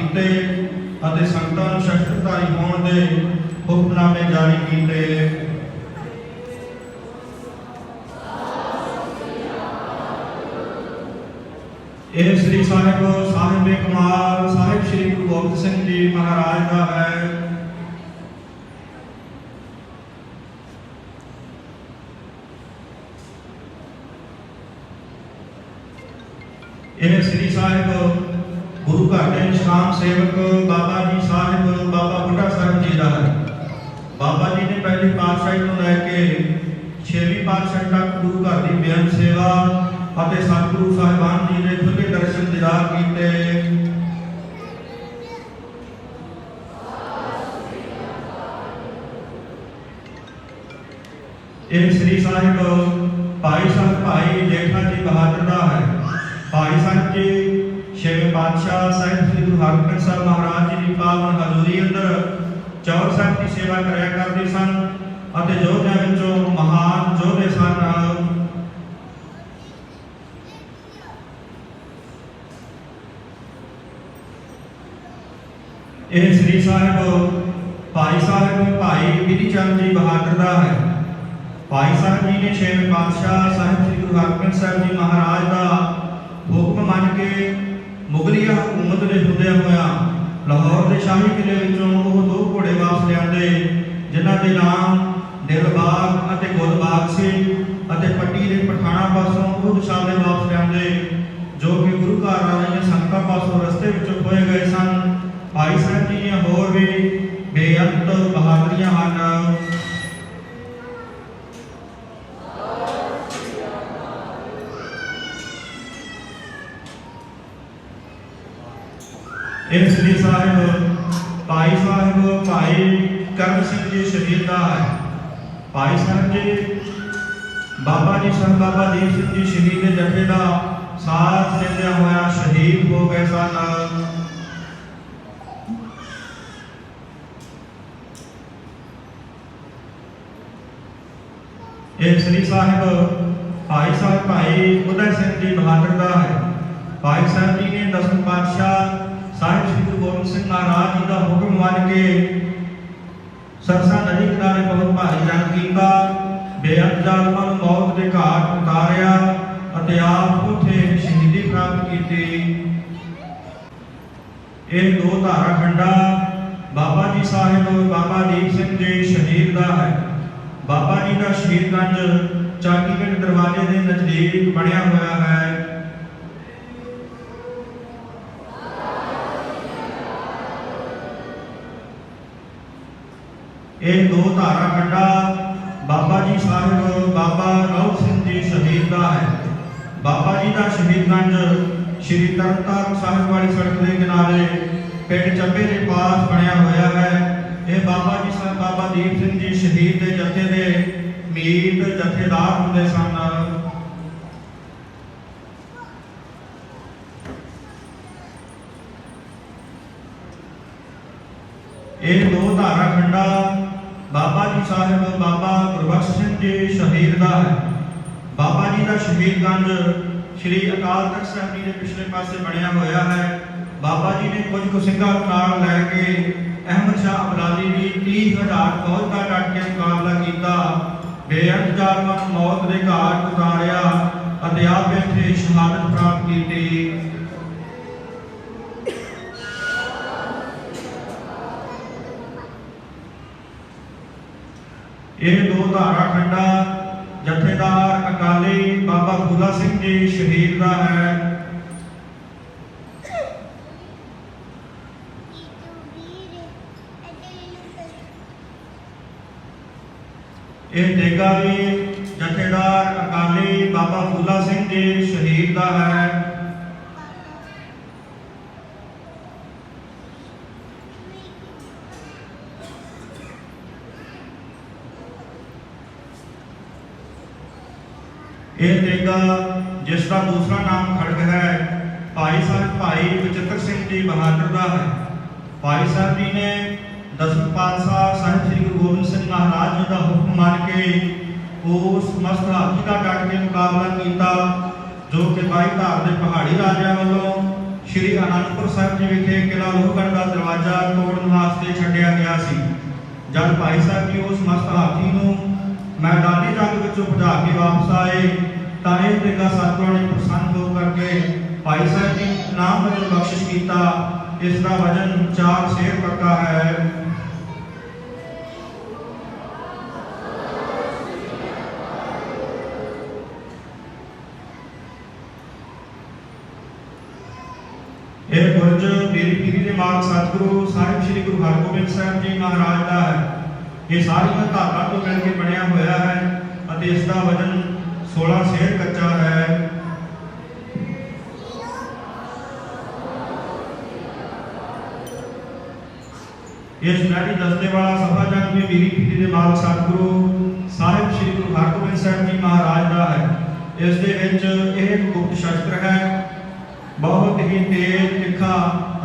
ਕੀਤੇ ਅਤੇ ਸੰਗਤਾਂ ਨੂੰ ਸ਼ਸਤਰਧਾਰੀ ਹੋਣ ਦੇ ਹੁਕਮਨਾਮੇ ਜਾਰੀ ਕੀਤੇ। ਇਹ ਸ੍ਰੀ ਸਾਹਿਬ ਸਾਹਿਬ ਕਮਾਲ ਸਾਹਿਬ ਸ੍ਰੀ ਗੁਰੂ ਗੋਬਿੰਦ ਸਿੰਘ ਜੀ ਮਹਾਰਾਜ ਦਾ ਹੈ। ਇਹ ਸ੍ਰੀ ਸਾਹਿਬ ਗੁਰੂ ਘਰ ਦੇ ਨਿਸ਼ਕਾਮ ਸੇਵਕ ਬਾਬਾ ਜੀ ਸਾਹਿਬ ਬਾਬਾ ਬੁੱਢਾ ਸਾਹਿਬ ਜੀ ਦਾ ਹੈ ਬਾਬਾ ਜੀ ਨੇ ਪਹਿਲੀ ਪਾਤਸ਼ਾਹੀ ਤੋਂ ਲੈ ਕੇ ਛੇਵੀਂ ਪਾਤਸ਼ਾਹੀ ਤੱਕ ਗੁਰੂ ਘਰ ਦੀ ਬੇਅੰਤ ਸੇਵਾ ਅਤੇ ਸਤਿਗੁਰੂ ਸਾਹਿਬਾਨ ਜੀ ਦੇ ਖੁੱਲੇ ਦਰਸ਼ਨ ਦਿਦਾਰ ਕੀਤੇ ਇਹ ਸ੍ਰੀ ਸਾਹਿਬ ਭਾਈ ਸਾਹਿਬ ਭਾਈ ਜੇਠਾ ਜੀ ਬਹਾਦਰ ਦਾ ਹੈ ਭਾਈ ਸਾਹਿਬ ਜੀ ਛੇਵੇਂ ਪਾਤਸ਼ਾਹ ਸਾਹਿਬ ਸ੍ਰੀ ਗੁਰੂ ਹਰਗੋਬਿੰਦ ਸਾਹਿਬ ਮਹਾਰਾਜ ਜੀ ਦੀ ਪਾਵਨ ਹਜ਼ੂਰੀ ਅੰਦਰ ਚੌਰ ਸਾਹਿਬ ਦੀ ਸੇਵਾ ਕਰਿਆ ਕਰਦੇ ਸਨ ਅਤੇ ਯੋਧਿਆਂ ਵਿੱਚੋਂ ਮਹਾਨ ਯੋਧੇ ਸਨ। ਇਹ ਸ੍ਰੀ ਸਾਹਿਬ ਭਾਈ ਸਾਹਿਬ ਭਾਈ ਬਿਧੀ ਚੰਦ ਜੀ ਬਹਾਦਰ ਦਾ ਹੈ। ਭਾਈ ਸਾਹਿਬ ਜੀ ਨੇ ਛੇਵੇਂ ਪਾਤਸ਼ਾਹ ਸਾਹਿਬ ਸ੍ਰੀ ਗੁਰੂ ਹਰਗੋਬਿੰਦ ਸਾਹਿਬ ਜੀ ਮਹਾਰਾਜ ਦਾ ਹੁਕਮ ਮੰਨ ਕੇ ਮੁਗਲੀਆ ਹਕੂਮਤ ਦੇ ਹੁੰਦਿਆਂ ਹੋਇਆਂ ਲਾਹੌਰ ਦੇ ਸ਼ਾਹੀ ਕਿਲੇ ਵਿੱਚੋਂ ਉਹ ਦੋ ਘੋੜੇ ਵਾਪਸ ਲਿਆਂਦੇ, ਜਿਨ੍ਹਾਂ ਦੇ ਨਾਮ ਦਿਲਬਾਗ ਅਤੇ ਗੁਲਬਾਗ ਸੀ ਅਤੇ ਪੱਟੀ ਦੇ ਪਠਾਣਾ ਪਾਸੋਂ ਉਹ ਦਿਸ਼ਾ ਵਾਪਸ ਲਿਆਂਦੇ, ਜੋ ਕਿ ਗੁਰੂ ਘਰ ਵਾਲੀਆਂ ਸੰਗਤਾਂ ਪਾਸੋਂ ਰਸਤੇ ਵਿੱਚੋਂ ਖੋਏ ਗਏ ਸਨ। ਭਾਈ ਸਾਹਿਬ ਜੀ ਦੀਆਂ ਹੋਰ ਵੀ ਬੇਅੰਤ ਬਹਾਦਰੀਆਂ ਹਨ। ਇਹ ਸ੍ਰੀ ਸਾਹਿਬ ਭਾਈ ਸਾਹਿਬ ਭਾਈ ਕਰਮ ਸਿੰਘ ਜੀ ਸ਼ਹੀਦ ਦਾ ਹੈ ਭਾਈ ਸਾਹਿਬ ਜੀ ਬਾਬਾ ਜੀ ਸੰਤ ਬਾਬਾ ਦੀਪ ਸਿੰਘ ਜੀ ਸ਼ਹੀਦ ਦੇ ਜਥੇ ਦਾ ਸਾਥ ਦਿੰਦਿਆਂ ਹੋਇਆ ਸ਼ਹੀਦ ਹੋ ਗਏ ਸਨ ਇਹ ਸ੍ਰੀ ਸਾਹਿਬ ਭਾਈ ਸਾਹਿਬ ਭਾਈ ਉਦੈ ਸਿੰਘ ਜੀ ਬਹਾਦਰ ਦਾ ਹੈ ਭਾਈ ਸਾਹਿਬ ਜੀ ਨੇ ਦਸਮ ਪਾਤਸ਼ਾਹ ਸਾਹਿਬ ਸ੍ਰੀ ਗੁਰੂ ਗੋਬਿੰਦ ਸਿੰਘ ਮਹਾਰਾਜ ਜੀ ਦਾ ਹੁਕਮ ਮੰਨ ਕੇ ਸਰਸਾ ਨਦੀ ਕਿਨਾਰੇ ਬਹੁਤ ਭਾਰੀ ਜੰਗ ਕੀਤਾ। ਬੇਅੰਤ ਜ਼ਾਲਮਾਂ ਨੂੰ ਮੌਤ ਦੇ ਘਾਟ ਉਤਾਰਿਆ ਅਤੇ ਆਪ ਉਥੇ ਸ਼ਹੀਦੀ ਪ੍ਰਾਪਤ ਕੀਤੀ। ਇਹ ਦੋ ਧਾਰਾ ਖੰਡਾ ਬਾਬਾ ਜੀ ਸਾਹਿਬ, ਬਾਬਾ ਦੀਪ ਸਿੰਘ ਦੇ ਸ਼ਹੀਦ ਦਾ ਹੈ। ਬਾਬਾ ਜੀ ਦਾ ਸ਼ਹੀਦਗੰਜ ਚਾਕੀਗੰਜ ਦਰਵਾਜ਼ੇ ਇਹ ਦੋ ਧਾਰਾ ਖੰਡਾ ਬਾਬਾ ਜੀ ਸਾਹਿਬ ਬਾਬਾ ਰੌਤ ਸਿੰਘ ਜੀ ਸ਼ਹੀਦ ਦਾ ਹੈ। ਬਾਬਾ ਜੀ ਦਾ ਸ਼ਹੀਦਗੰਜ ਸ਼੍ਰੀ ਤਰਨਤਾਰਨ ਸਾਹਿਬ ਵਾਲੀ ਸੜਕ ਦੇ ਕਿਨਾਰੇ ਪਿੰਡ ਚੱਬੇ ਦੇ ਪਾਸ ਬਣਿਆ ਹੋਇਆ ਹੈ। ਇਹ ਬਾਬਾ ਜੀ ਸਾਹਿਬ ਬਾਬਾ ਦੀਪ ਸਿੰਘ ਜੀ ਸ਼ਹੀਦ ਦੇ ਜਥੇ ਦੇ ਮੀਤ ਜਥੇਦਾਰ ਹੁੰਦੇ ਸਨ। ਇਹ ਦੋ ਧਾਰਾ ਖੰਡਾ ਬਾਬਾ ਜੀ ਸਾਹਿਬ, ਬਾਬਾ ਗੁਰਬਖਸ਼ ਸਿੰਘ ਜੀ ਸ਼ਹੀਦ ਦਾ ਹੈ। ਬਾਬਾ ਜੀ ਦਾ ਸ਼ਹੀਦਗੰਜ ਸ਼੍ਰੀ ਅਕਾਲ ਤਖਤ ਸਾਹਿਬ ਜੀ ਦੇ ਪਿਛਲੇ ਪਾਸੇ ਬਣਿਆ ਹੋਇਆ ਹੈ। ਬਾਬਾ ਜੀ ਨੇ ਕੁਝ ਕੁ ਸਿੰਘਾਂ ਨੂੰ ਨਾਲ ਲੈ ਕੇ ਅਹਿਮਦ ਸ਼ਾਹ ਅਬਦਾਲੀ ਦੀ 30000 ਫੌਜ ਦਾ ਡਟ ਕੇ ਮੁਕਾਬਲਾ ਕੀਤਾ। ਬੇਅੰਤ ਜ਼ਾਲਮਾਂ ਨੂੰ ਮੌਤ ਦੇ ਘਾਟ ਉਤਾਰਿਆ ਅਤੇ ਆਪ ਇੱਥੇ ਸ਼ਹਾਦਤ ਪ੍ਰਾਪਤ ਕੀਤੀ। ਇਹ ਦੋ ਧਾਰਾ ਖੰਡਾ ਜਥੇਦਾਰ ਅਕਾਲੀ ਬਾਬਾ ਫੂਲਾ ਸਿੰਘ ਜੀ ਸ਼ਹੀਦ ਦਾ ਹੈ। ਇਹ ਦੇਗਾ ਵੀ ਜਥੇਦਾਰ ਅਕਾਲੀ ਬਾਬਾ ਫੂਲਾ ਸਿੰਘ ਜੀ ਸ਼ਹੀਦ ਦਾ ਹੈ। ਇਹ ਤੇਗਾ ਜਿਸ ਦਾ ਦੂਸਰਾ ਨਾਮ ਖੜਗ ਹੈ, ਭਾਈ ਸਾਹਿਬ, ਭਾਈ ਬਚਿੱਤਰ ਸਿੰਘ ਜੀ ਬਹਾਦਰ ਦਾ ਹੈ। ਭਾਈ ਸਾਹਿਬ ਜੀ ਨੇ ਦਸਮ ਪਾਤਸ਼ਾਹ ਸਾਹਿਬ ਸ੍ਰੀ ਗੁਰੂ ਗੋਬਿੰਦ ਸਿੰਘ ਮਹਾਰਾਜ ਜੀ ਦਾ ਹੁਕਮ ਮੰਨ ਕੇ ਉਸ ਮਸਤ ਹਾਥੀ ਦਾ ਡਟ ਕੇ ਮੁਕਾਬਲਾ ਕੀਤਾ, ਜੋ ਕਿ ਬਾਈ ਧਾਰ ਦੇ ਪਹਾੜੀ ਰਾਜਿਆਂ ਵੱਲੋਂ ਸ਼੍ਰੀ ਅਨੰਦਪੁਰ ਸਾਹਿਬ ਜੀ ਵਿਖੇ ਕਿਲਾ ਲੋਹਗੜ੍ਹ ਦਾ ਦਰਵਾਜ਼ਾ ਤੋੜਨ ਵਾਸਤੇ ਛੱਡਿਆ ਗਿਆ ਸੀ। ਜਦ ਭਾਈ ਸਾਹਿਬ ਜੀ ਉਸ ਮਸਤ ਹਾਥੀ ਨੂੰ ਮੈਦਾਨੀ ਜੰਗ ਵਿੱਚੋਂ ਭਜਾ ਕੇ ਵਾਪਸ ਆਏ ਤਾਂ ਇਹ ਦੇਖਾ ਸਤਿਗੁਰਾਂ ਨੇ ਪ੍ਰਸੰਨ ਹੋ ਕਰਕੇ ਭਾਈ ਸਾਹਿਬ ਜੀ ਨੂੰ ਨਾਮ ਵਜੋਂ ਬਖਸ਼ਿਸ਼ ਕੀਤਾ ਇਸ ਦਾ ਵਜਨ 4 ਸ਼ੇਰ ਪੱਕਾ ਹੈ ਇਹ ਬੁਰਜ ਮੇਰੀ ਪੀਰੀ ਦੇ ਮਾਲਕ ਸਤਿਗੁਰੂ ਸਾਹਿਬ ਸ੍ਰੀ ਗੁਰੂ ਹਰਗੋਬਿੰਦ ਸਾਹਿਬ ਜੀ ਮਹਾਰਾਜ ਦਾ ਹੈ ਇਹ ਸਾਰੀਆਂ ਧਾਤਾਂ ਤੋਂ ਮਿਲ ਕੇ ਬਣਿਆ ਹੋਇਆ ਹੈ ਅਤੇ ਇਸ ਦਾ ਵਜਨ 16 ਸ਼ੇਰ ਕੱਚਾ ਹੈ। ਇਸ ਨਾਰੀ ਦਸਤੇ ਵਾਲਾ ਸਭਾ ਜਨ ਵੀ ਮੇਰੀ ਪੀਰੀ ਦੇ ਮਾਲਕ ਸਤਿਗੁਰੂ ਸਾਹਿਬ ਸ੍ਰੀ ਗੁਰੂ ਹਰਗੋਬਿੰਦ ਸਾਹਿਬ ਜੀ ਮਹਾਰਾਜ ਦਾ ਹੈ। ਇਸ ਦੇ ਵਿੱਚ ਇਹ ਇੱਕ ਗੁਪਤ ਸ਼ਸਤਰ ਹੈ। ਬਹੁਤ ਹੀ ਤੇਜ਼, ਤਿੱਖਾ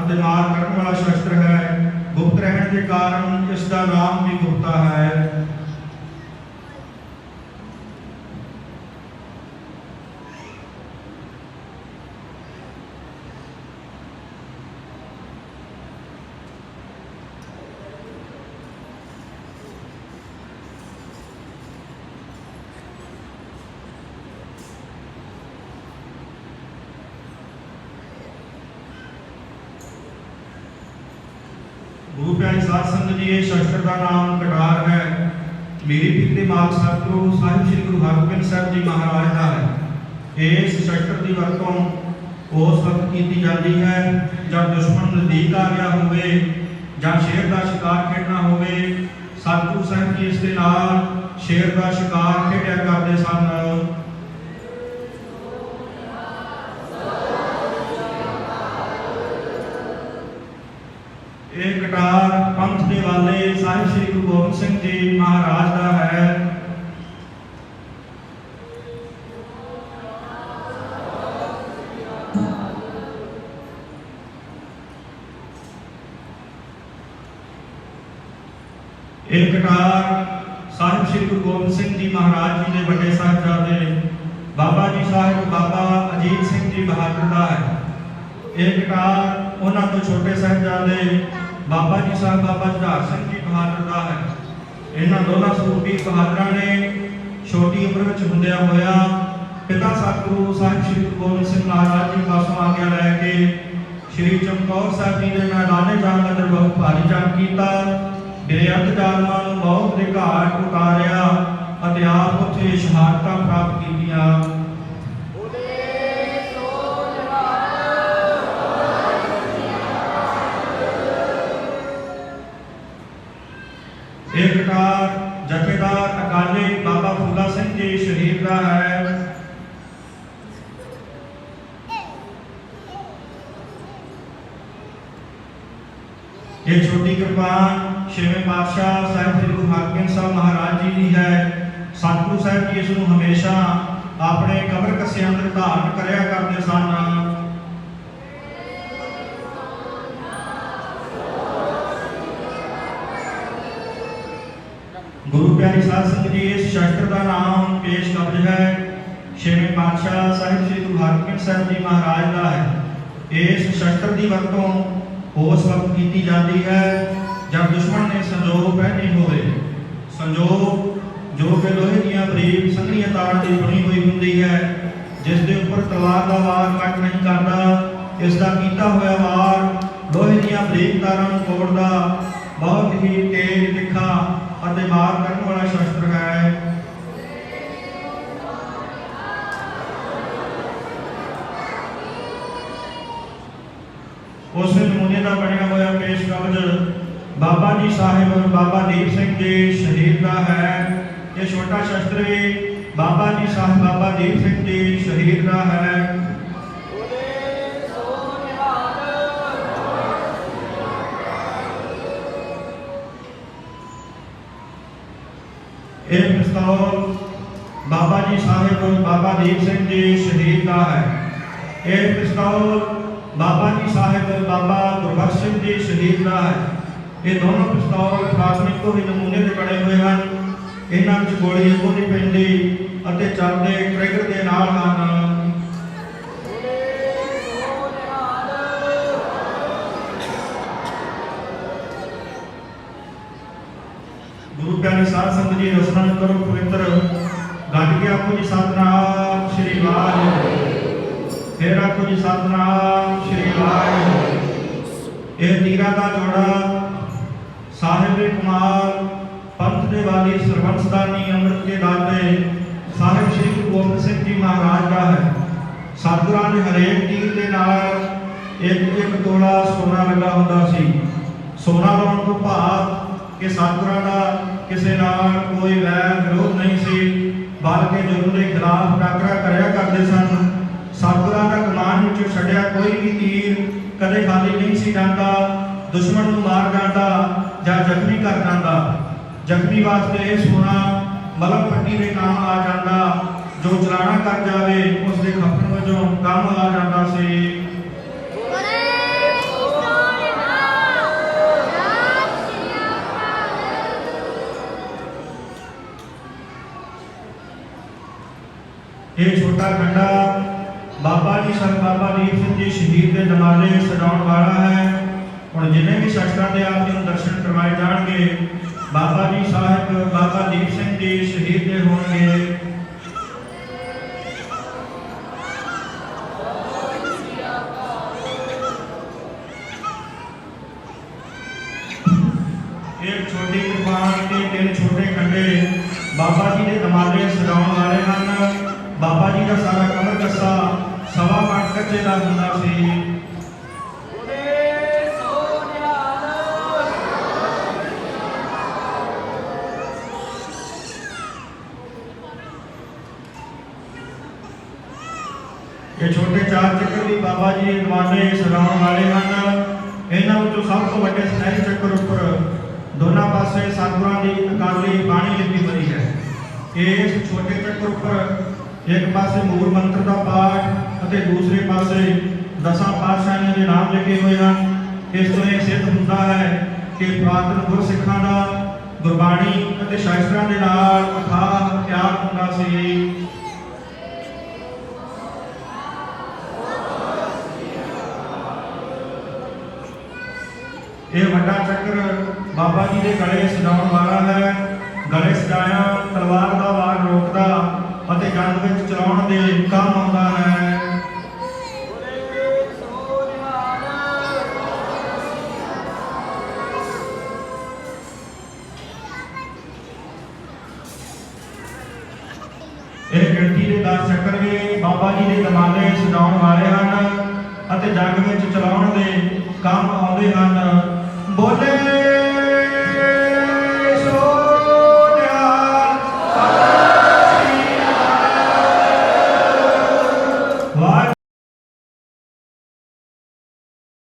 ਅਤੇ ਮਾਰ ਕਰਨ ਵਾਲਾ ਸ਼ਸਤਰ ਹੈ। ਗੁਪਤ ਰਹਿਣ ਦੇ ਕਾਰਨ ਇਸ ਦਾ ਨਾਮ ਵੀ ਗੁਪਤਾ ਹੈ ਗੁਰੂ ਪਿਆਰੇ ਸਾਧ ਸੰਗਤ ਜੀ, ਇਹ ਸ਼ਸਤਰ ਦਾ ਨਾਮ ਕਟਾਰ ਹੈ। ਮੇਰੀ ਪੀਰ ਦੇ ਸਤਿਗੁਰੂ ਸਾਹਿਬ ਸ੍ਰੀ ਗੁਰੂ ਹਰਗੋਬਿੰਦ ਸਾਹਿਬ ਜੀ ਮਹਾਰਾਜ ਦਾ ਹੈ। ਇਸ ਸ਼ਸਤਰ ਦੀ ਵਰਤੋਂ ਉਸ ਵਕਤ ਕੀਤੀ ਜਾਂਦੀ ਹੈ, ਜਦ ਦੁਸ਼ਮਣ ਨਜ਼ਦੀਕ ਆ ਗਿਆ ਹੋਵੇ, ਜਾਂ ਸ਼ੇਰ ਦਾ ਸ਼ਿਕਾਰ ਖੇਡਣਾ ਹੋਵੇ, ਸਤਿਗੁਰੂ ਸਾਹਿਬ ਜੀ ਇਸ ਦੇ ਨਾਲ ਸ਼ੇਰ ਦਾ ਸ਼ਿਕਾਰ ਖੇਡਿਆ ਕਰਦੇ ਸਨ ਇਹ ਕਟਾਰ ਪੰਥ ਦੇ ਵਾਲੇ ਸਾਹਿਬ ਸ੍ਰੀ ਗੁਰੂ ਗੋਬਿੰਦ ਸਿੰਘ ਜੀ ਮਹਾਰਾਜ ਦਾ ਹੈ ਇਹ ਕਟਾਰ ਸਾਹਿਬ ਸ੍ਰੀ ਗੁਰੂ ਗੋਬਿੰਦ ਸਿੰਘ ਜੀ ਮਹਾਰਾਜ ਜੀ ਦੇ ਵੱਡੇ ਸਾਹਿਬਜ਼ਾਦੇ ਬਾਬਾ ਜੀ ਸਾਹਿਬ ਬਾਬਾ ਅਜੀਤ ਸਿੰਘ ਜੀ ਬਹਾਦਰ ਦਾ ਹੈ ਇਹ ਕਟਾਰ ਉਹਨਾਂ ਤੋਂ ਛੋਟੇ ਸਾਹਿਬਜ਼ਾਦੇ ਬਾਬਾ ਜੀ ਸਾਹਿਬ, ਬਾਬਾ ਜੁਝਾਰ ਸਿੰਘ ਜੀ ਬਹਾਦਰ ਦਾ ਹੈ। ਇਹਨਾਂ ਦੋਨਾਂ ਸੂਰਬੀਰ ਬਹਾਦਰਾਂ ਨੇ ਛੋਟੀ ਉਮਰ ਵਿੱਚ ਹੁੰਦਿਆਂ ਹੋਇਆ ਪਿਤਾ ਸਤਿਗੁਰੂ ਸਾਹਿਬ ਸ੍ਰੀ ਗੁਰੂ ਗੋਬਿੰਦ ਸਿੰਘ ਮਹਾਰਾਜ ਜੀ ਪਾਸੋਂ ਆਗਿਆ ਲੈ ਕੇ ਸ੍ਰੀ ਚਮਕੌਰ ਸਾਹਿਬ ਜੀ ਦੇ ਮੈਦਾਨੇ ਜਾਣ ਅੰਦਰ ਬਹੁਤ ਭਾਰੀ ਜੰਗ ਕੀਤਾ। ਬੇਅੰਤ ਜਾਲਮਾਂ ਨੂੰ ਬਹੁਤ ਦੇ ਘਾਟ ਉਤਾਰਿਆ ਅਤੇ ਆਪ ਉੱਥੇ ਸ਼ਹਾਦਤਾਂ ਪ੍ਰਾਪਤ ਕੀਤੀਆਂ। ਇਹ ਛੋਟੀ ਕਿਰਪਾਨ ਛੇਵੇਂ ਪਾਤਸ਼ਾਹ ਸਾਹਿਬ ਸ੍ਰੀ ਗੁਰੂ ਹਰਗੋਬਿੰਦ ਸਾਹਿਬ ਮਹਾਰਾਜ ਜੀ ਦੀ ਹੈ ਸਤਿਗੁਰੂ ਸਾਹਿਬ ਜੀ ਇਸ ਨੂੰ ਹਮੇਸ਼ਾ ਆਪਣੇ ਕਬਰ ਕੱਸੇ ਅੰਦਰ ਧਾਰਨ ਕਰਿਆ ਕਰਦੇ ਸਨ ਗੁਰੂ ਪਿਆਰੀ ਸਾਧ ਸੰਗਤ ਜੀ ਇਸ ਸ਼ਸਤਰ ਦਾ ਨਾਮ ਪੇਸ਼ ਕਬਜ ਹੈ ਛੇਵੇਂ ਪਾਤਸ਼ਾਹ ਸਾਹਿਬ ਸ੍ਰੀ ਗੁਰੂ ਹਰਗੋਬਿੰਦ ਸਾਹਿਬ ਜੀ ਮਹਾਰਾਜ ਦਾ ਹੈ ਇਸ ਸ਼ਸਤਰ ਦੀ ਵਰਤੋਂ ਉਸ ਵਕਤ ਕੀਤੀ ਜਾਂਦੀ ਹੈ। ਜਦ ਦੁਸ਼ਮਣ ਨੇ ਸੰਜੋਗ ਪਹਿਨੀ ਹੋਵੇ ਸੰਜੋਗ ਜੋ ਕਿ ਲੋਹੇ ਦੀਆਂ ਬਰੀਕ ਸੰਘਣੀਆਂ ਤਾਰਾਂ ਦੀ ਬਣੀ ਹੋਈ ਹੁੰਦੀ ਹੈ, ਜਿਸ ਦੇ ਉੱਪਰ ਤਲਵਾਰ ਦਾ ਵਾਰ ਕੱਟ ਨਹੀਂ ਕਰਦਾ, ਇਸ ਦਾ ਕੀਤਾ ਹੋਇਆ ਵਾਰ ਲੋਹੇ ਦੀਆਂ ਬਰੀਕ ਤਾਰਾਂ ਨੂੰ ਤੋੜਦਾ, ਬਹੁਤ ਹੀ ਤੇਜ਼ ਤਿੱਖਾ ਅਤੇ ਮਾਰ ਕਰਨ ਵਾਲਾ ਸ਼ਸਤਰ ਹੈ। ਉਸ ਨਮੂਨੇ ਦਾ ਬਣਿਆ ਹੋਇਆ ਪੇਸ਼ ਕਬਜ ਬਾਬਾ ਜੀ ਸਾਹਿਬ ਬਾਬਾ ਦੀਪ ਸਿੰਘ ਜੀ ਸ਼ਹੀਦ ਦਾ ਹੈ ਇਹ ਛੋਟਾ ਸ਼ਸਤਰ ਵੀ ਬਾਬਾ ਜੀ ਸਾਹਿਬ ਬਾਬਾ ਦੀਪ ਸਿੰਘ ਜੀ ਸ਼ਹੀਦ ਦਾ ਹੈ ਇਹ ਪਿਸਤੌਲ ਬਾਬਾ ਜੀ ਸਾਹਿਬ ਬਾਬਾ ਦੀਪ ਸਿੰਘ ਜੀ ਸ਼ਹੀਦ ਦਾ ਹੈ ਇਹ ਪਿਸਤੌਲ ਬਾਬਾ ਜੀ ਸਾਹਿਬ, ਬਾਬਾ ਗੁਰਬਖਸ਼ ਸਿੰਘ ਜੀ ਸ਼ਹੀਦ ਦਾ ਹੈ। ਇਹ ਦੋਨੋਂ ਪਿਸਤੌਲ ਪ੍ਰਾਥਮਿਕ ਤੋਂ ਹੀ ਨਮੂਨੇ ਦੇ ਬਣੇ ਹੋਏ ਹਨ। ਇਹਨਾਂ ਵਿੱਚ ਗੋਲੀ ਇੱਕੋ ਨਹੀਂ ਪੈਂਦੀ ਅਤੇ ਚੱਲਦੇ ਟ੍ਰਿਗਰ ਦੇ ਨਾਲ ਹਨ ਗੁਰੂ ਪਿਆਰੇ ਸਾਧ ਸੰਗਤ ਜੀ ਰਸਨਾ ਕਰੋ ਪਵਿੱਤਰ। ਗੱਡ ਗਿਆ ਕੁਝ ਸਤਨਾਮ, ਸ੍ਰੀ ਵਾਹਿਗੁਰੂ। ਤੇਰਾ ਕੁਝ ਸਤਨਾਮ ਇਹ ਤੀਰਾ ਦਾ ਜੋੜਾ ਸਾਹਿਬ ਕਮਾਲ ਪੰਥ ਦੇ ਵਾਲੀ ਸਰਬੰਸਦਾਨੀ ਅੰਮ੍ਰਿਤ ਕੇ ਦਾਤੇ ਸਾਹਿਬ ਸ੍ਰੀ ਗੁਰੂ ਗੋਬਿੰਦ ਸਿੰਘ ਜੀ ਮਹਾਰਾਜ ਦਾ ਹੈ। ਸਤਿਗੁਰਾਂ ਦੇ ਹਰੇਕ ਤੀਰ ਦੇ ਨਾਲ ਇੱਕ ਇੱਕ ਤੋਲਾ ਸੋਨਾ ਲੱਗਾ ਹੁੰਦਾ ਸੀ। ਸੋਨਾ ਲਾਉਣ ਤੋਂ ਭਾਵ ਕਿ ਸਤਿਗੁਰਾਂ ਦਾ ਕਿਸੇ ਨਾਲ ਕੋਈ ਵੈਰ ਵਿਰੋਧ ਨਹੀਂ ਸੀ, ਬਲਕਿ ਜ਼ੁਲਮ ਦੇ ਖਿਲਾਫ ਟਾਕਰਾ ਕਰਿਆ ਕਰਦੇ ਸਨ ਸਤਿਗੁਰਾਂ ਦਾ ਕਮਾਨ ਵਿੱਚ ਛੱਡਿਆ ਕੋਈ ਵੀ ਤੀਰ ਕਦੇ ਖਾਲੀ ਨਹੀਂ ਸੀ ਜਾਂਦਾ, ਦੁਸ਼ਮਣ ਨੂੰ ਮਾਰ ਜਾਂਦਾ ਜਾਂ ਜ਼ਖਮੀ ਕਰ ਜਾਂਦਾ ਜ਼ਖਮੀ ਵਾਸਤੇ ਇਹ ਸੋਨਾ ਮਲਮ ਪੱਟੀ ਦੇ ਕੰਮ ਆ ਜਾਂਦਾ, ਜੋ ਚਲਾਣਾ ਕਰ ਜਾਵੇ ਉਸ ਦੇ ਖਪਣ ਵਜੋਂ ਕੰਮ ਆ ਜਾਂਦਾ ਸੀ। ਇਹ ਛੋਟਾ ਖੰਡਾ ਸੰਤ ਬਾਬਾ ਦੀਪ ਸਿੰਘ ਜੀ ਸ਼ਹੀਦ ਦੇ ਦਮਾਲੇ ਸਜਾਉਣ ਵਾਲਾ ਹੈ ਹੁਣ ਜਿੰਨੇ ਵੀ ਸ਼ਸਤਰਾਂ ਦੇ ਆਪ ਜੀ ਨੂੰ ਦਰਸ਼ਨ ਕਰਵਾਏ ਜਾਣਗੇ ਬਾਬਾ ਜੀ ਸਾਹਿਬ ਬਾਬਾ ਦੀਪ ਸਿੰਘ ਜੀ ਸ਼ਹੀਦ ਦੇ ਹੋਣਗੇ ਇੱਕ ਛੋਟੀ ਕਿਰਪਾਨ ਤੇ ਤਿੰਨ ਛੋਟੇ ਖੰਡੇ ਬਾਬਾ ਜੀ ਦੇ ਦਮਾਲੇ ਸਜਾਉਣ ਵਾਲੇ ਹਨ ਬਾਬਾ ਜੀ ਦਾ ਸਾਰਾ ਕਮਰ ਕੱਸਾ ਸਵਾ ਮਣ ਕੱਚੇ ਦਾ ਹੁੰਦਾ ਸੀ ਇਹ ਛੋਟੇ ਚਾਰ ਚੱਕਰ ਵੀ ਬਾਬਾ ਜੀ ਦੇ ਦਮਾਲੇ ਸਜਾਉਣ ਵਾਲੇ ਹਨ ਇਹਨਾਂ ਵਿੱਚੋਂ ਸਭ ਤੋਂ ਵੱਡੇ ਸਨੈਹ ਚੱਕਰ ਉੱਪਰ ਦੋਨਾਂ ਪਾਸੇ ਸਤਿਗੁਰਾਂ ਦੀ ਅਕਾਲੀ ਬਾਣੀ ਲਿਖੀ ਹੋਈ ਹੈ ਇਸ ਛੋਟੇ ਚੱਕਰ ਉੱਪਰ ਇੱਕ ਪਾਸੇ ਮੂਲ ਮੰਤਰ ਦਾ ਪਾਠ ਅਤੇ ਦੂਸਰੇ ਪਾਸੇ ਦਸਾਂ ਪਾਤਸ਼ਾਹਾਂ ਦੇ ਨਾਮ ਲਿਖੇ ਹੋਏ ਹਨ। ਇਸ ਤੋਂ ਇਹ ਸਿੱਧ ਹੁੰਦਾ ਹੈ ਕਿ ਪ੍ਰਾਤਨ ਗੁਰਸਿੱਖਾਂ ਦਾ ਗੁਰਬਾਣੀ ਅਤੇ ਸ਼ਾਸਤਰਾਂ ਦੇ ਨਾਲ ਅਥਾਹ ਪਿਆਰ ਹੁੰਦਾ ਸੀ। ਇਹ ਵੱਡਾ ਚੱਕਰ ਬਾਬਾ ਜੀ ਦੇ ਗਲੇ ਸਜਾਉਣ ਵਾਲਾ ਹੈ। ਗਲੇ ਸਜਾਇਆ, ਤਲਵਾਰ ਦਾ ਵਾਰ ਰੋਕਦਾ ਅਤੇ ਗੰਦ ਵਿੱਚ ਚਲਾਉਣ ਦੇ ਕੰਮ ਆਉਂਦਾ ਹੈ। ਇਹ ਗਿਣਤੀ ਦੇ 10 ਚੱਕਰ ਵੀ ਬਾਬਾ ਜੀ ਦੇ ਦਮਾਲੇ ਸਜਾਉਣ ਵਾਲੇ ਹਨ ਅਤੇ ਜੰਗ ਵਿੱਚ ਚਲਾਉਣ ਦੇ ਕੰਮ ਆਉਂਦੇ ਹਨ। ਬੋਲੇ